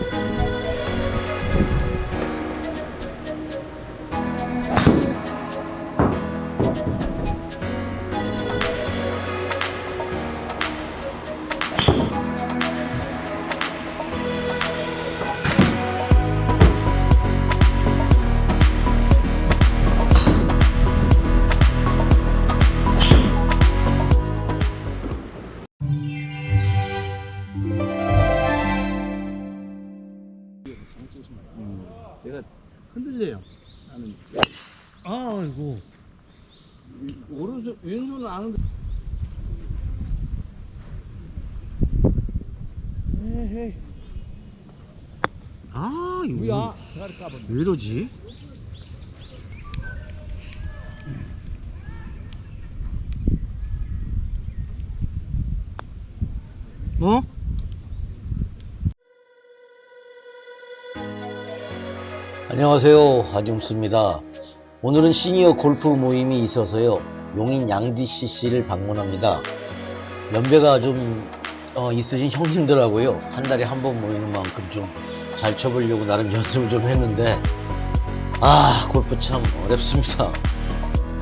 내 흔들려요. 나는 아이고. 오른손 왼손은 아는데 에헤이. 아 이거 뭐야? 대가리 까봤네. 왜 이러지? 어? 안녕하세요. 하중수입니다. 오늘은 시니어 골프 모임이 있어서요. 용인 양지 CC를 방문합니다. 연배가 좀 어, 있으신 형님들하고요. 한 달에 한 번 모이는 만큼 좀 잘 쳐보려고 나름 연습을 좀 했는데 아 골프 참 어렵습니다.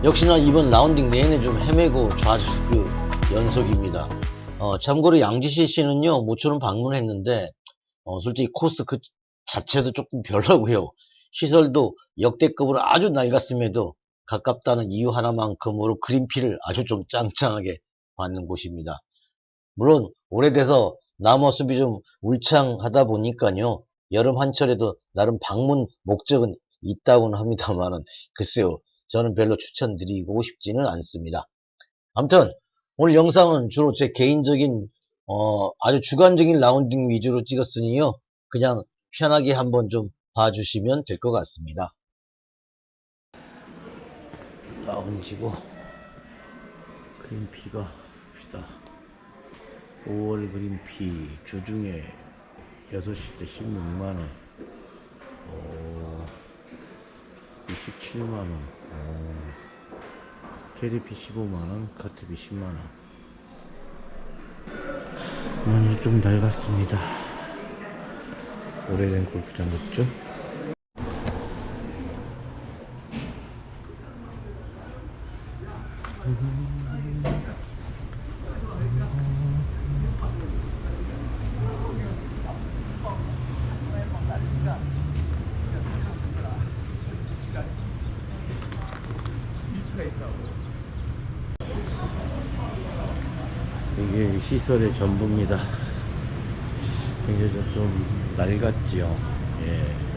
역시나 이번 라운딩 내내 좀 헤매고 좌절 그 연속입니다. 어, 참고로 양지 CC는요 모처럼 방문했는데 어, 솔직히 코스 그 자체도 조금 별로고요. 시설도 역대급으로 아주 낡았음에도 가깝다는 이유 하나만큼으로 그린피를 아주 좀 짱짱하게 받는 곳입니다. 물론 오래돼서 나무 숲이 좀 울창하다 보니까요. 여름 한철에도 나름 방문 목적은 있다고는 합니다만은 글쎄요. 저는 별로 추천드리고 싶지는 않습니다. 아무튼 오늘 영상은 주로 제 개인적인 어, 아주 주관적인 라운딩 위주로 찍었으니요. 그냥 편하게 한번 좀 봐주시면 될 것 같습니다. 라운지고 그린피가 봅시다. 5월 그린피 주중에 6시 때 16만원 어, 27만원 어, 캐리피 15만원 카트비 10만원 많이 좀 낡았습니다. 오래된 골프장 같죠? 이게 시설의 전부입니다. 굉장히 좀- 좀 낡았지요. 예.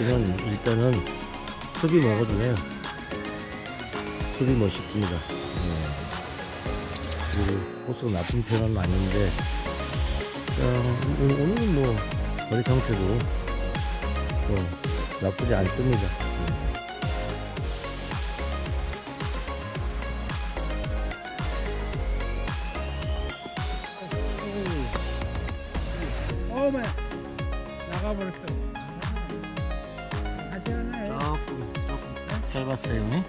씨는 일단은 숲이 먹어주네요. 숲이 멋있습니다. 예. 그리고 코스가 나쁜 편은 아닌데, 어, 오- 오늘은 뭐, 거리 상태도 뭐, 나쁘지 않습니다. 예. 조금 짧았어요.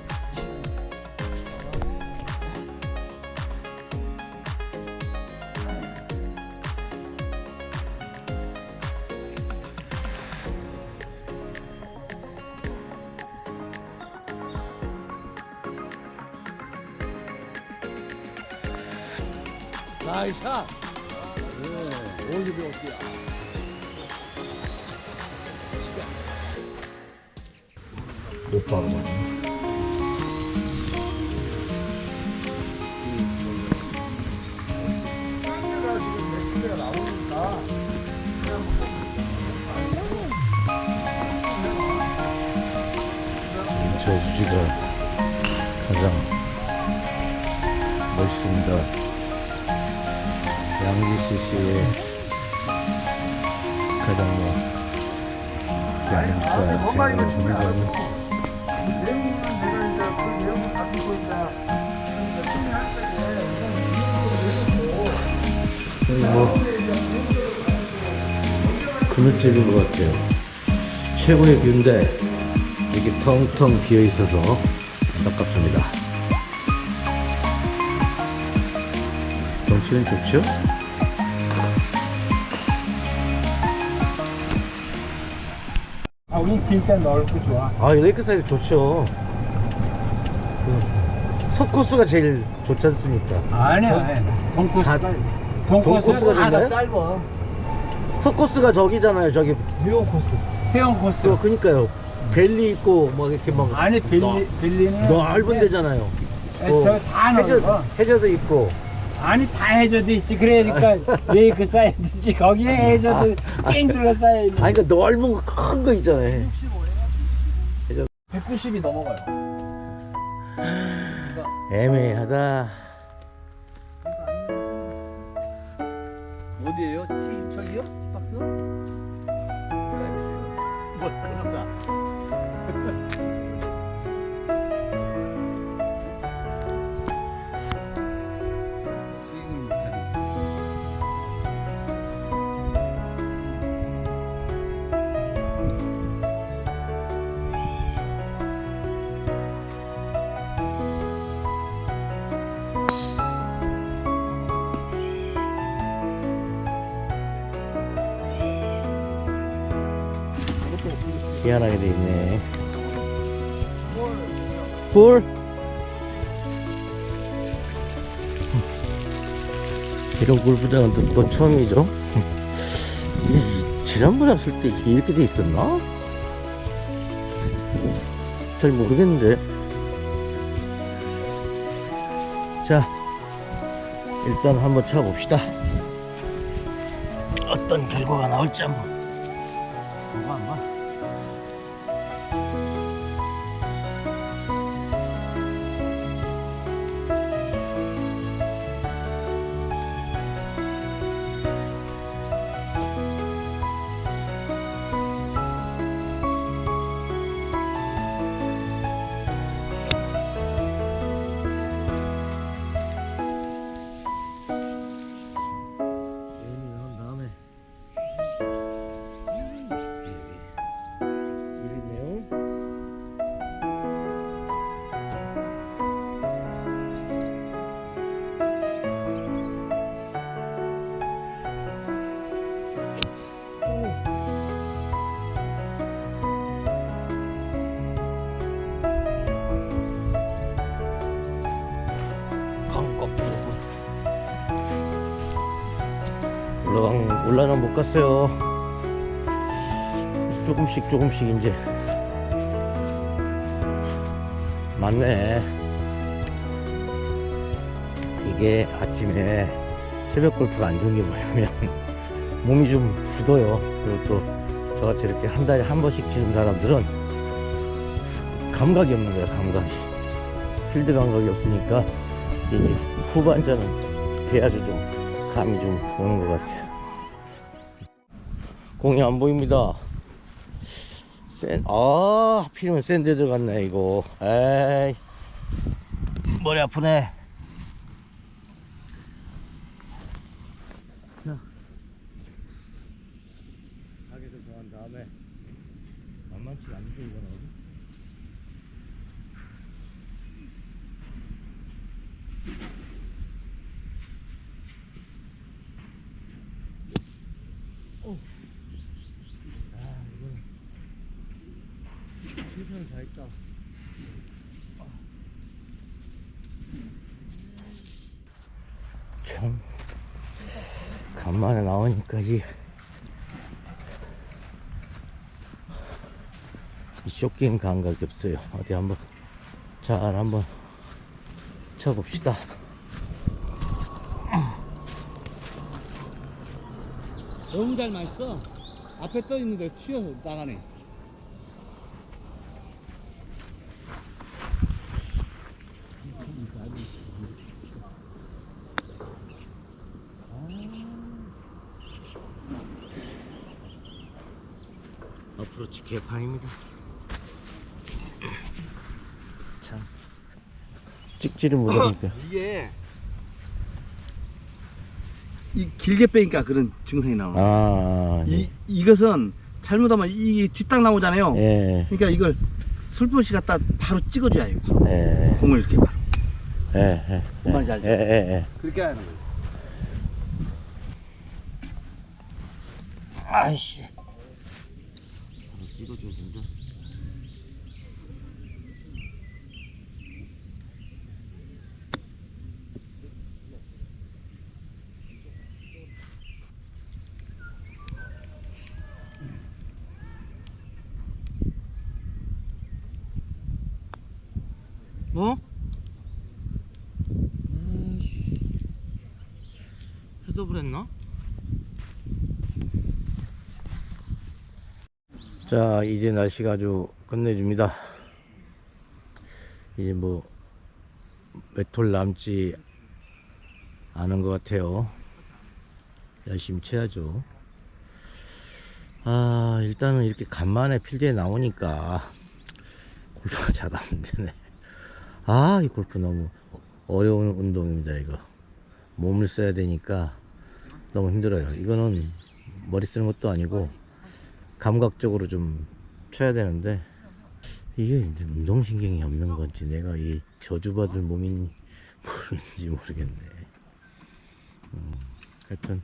나이샷. 네, 봐가지고. 저수지가 가장 멋있습니다. 양지CC의 가장 뭐 대한민국과 제가 준비하는 여기 뭐 그늘집인 것 같아요. 최고의 뷰인데 이게 텅텅 비어 있어서 안타깝습니다. 경치는 좋죠? 아, 우리 진짜 넓고 좋아. 아, 이 레이크 사이드 좋죠. 그 석코스가 제일 좋지 않습니까? 아니야. 동코스가, 동코스가 동코스가 됐나요? 짧아. 석코스가 저기잖아요. 저기 미용 코스. 회원 코스. 그 그니까요. 벨리 있고 막 이렇게 막 아니, 빌리, 빌리는. 넓은 데잖아요. 뭐 저다 해저, 넓어. 해저도 있고. 아니, 다 해저도 있지. 그러니까 왜 그 사이드지? 거기에 해저도 뺑 둘러싸여 있는. 아니 그러니까 넓은 거 큰 거 있잖아요. 190이 넘어가요. 애매하다. 어디에요? 티 저기요? 박스? 뭐 그런가? 희한하게 돼 있네. 볼. 이런 골프장은 또, 또 처음이죠. 이- 지난번에 왔을 때 이렇게 돼 있었나? 잘 모르겠는데. 자, 일단 한번 쳐봅시다. 어떤 결과가 나올지 한번. 보고 한번. 올라간 올라는 못 갔어요. 조금씩 조금씩 이제 맞네. 이게 아침에 새벽 골프가 안 좋은 게 뭐냐면 몸이 좀 굳어요. 그리고 또 저같이 이렇게 한 달에 한 번씩 치는 사람들은 감각이 없는 거야, 감각이. 필드 감각이 없으니까 이제 후반전은 돼야지 좀 감이 좀 오는 것 같아요. 공이 안 보입니다. 센, 아, 하필이면 샌드 들어갔네, 이거. 에이. 머리 아프네. 자. 가게도 정한 다음에, 만만치 않은데, 이거는. 아, 이거는. 최선을 다했다. 참 간만에 나오니까 이, 이 쇼게임 감각이 없어요. 어디 한번 잘 한번 쳐봅시다. 너무 잘 맞어. 앞에 떠 있는데 튀어서 나가네. 아, 그렇지 개판입니다. 참 찍지를 못하니까. 이게 이 길게 빼니까 그런 증상이 나오는 거예요. 아, 이 이것은 잘못하면 이 뒷땅 나오잖아요. 예, 그러니까 이걸 슬퍼시 갖다 바로 찍어줘야 해요. 예, 공을 이렇게 바로. 예, 예, 뭔 말인지 알죠? 예, 예, 예. 그렇게 하는 거예요. 아이씨. 찍어줘야 된다. 어? 해도 그랬나? 자 이제 날씨가 아주 끝내줍니다. 이제 뭐몇톨 남지 않은 것 같아요. 열심히 쳐야죠. 아 일단은 이렇게 간만에 필드에 나오니까 골프가 잘 안 되네. 아 이 골프 너무 어려운 운동입니다 이거. 몸을 써야 되니까 너무 힘들어요. 이거는 머리 쓰는 것도 아니고 감각적으로 좀 쳐야 되는데 이게 이제 운동신경이 없는 건지 내가 이 저주받을 몸인 모르는지 모르겠네. 음, 하여튼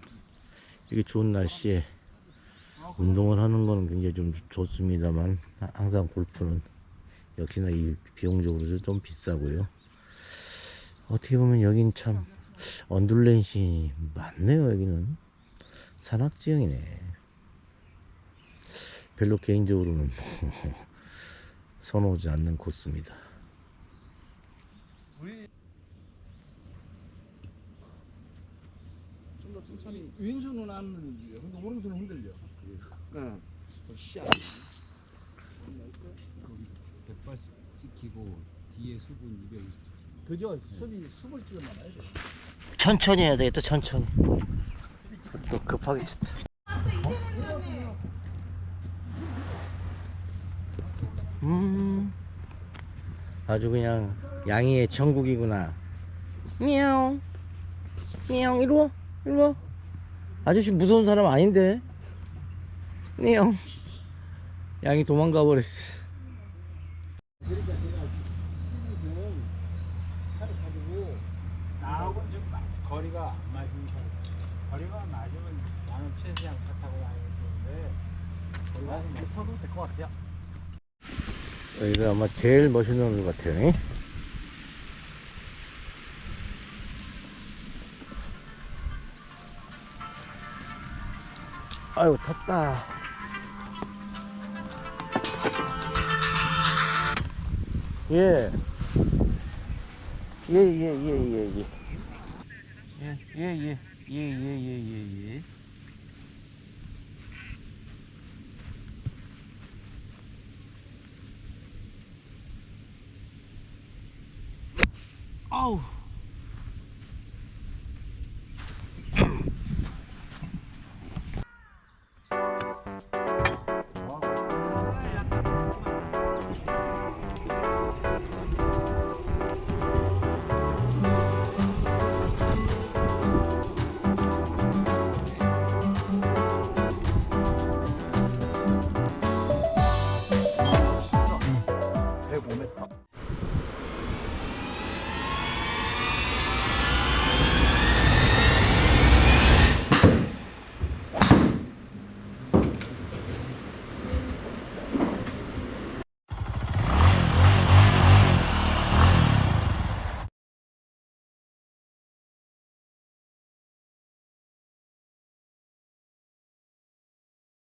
이게 좋은 날씨에 운동을 하는 거는 굉장히 좀 좋습니다만 항상 골프는 역시나 이 비용적으로도 좀 비싸고요. 어떻게 보면 여긴 참 언듈레이션이 많네요 여기는. 산악지형이네 별로 개인적으로는 뭐 선호하지 않는 코스입니다. 좀 더 천천히 왼손은 안 흔들려. 근데 오른손은 흔들려. 응. 시야. 백발 찍히고 뒤에 수분 250. 그죠? 수비 수을 찍어 놔야 돼. 천천히 해야 되겠다 천천히. 또 급하게 쳤다. 음 아주 그냥 양이의 천국이구나. 미용 미용 이리 와 이리 와. 아저씨 무서운 사람 아닌데. 미용 양이 도망가 버렸어. 나하고는 좀 거리가 안 맞으니까 거리가 맞으면 나는 최대한 차 타고 다니는데 거리가 좀 맞- 쳐도 될 것 같아요. 여기가 아마 제일 멋있는 것 같아요. 잉? 아유 탔다. 예. 예, 예, 예, 예, 예. 예, 예, 예, 예, 예, 예, 예, 아우 배 몸에 딱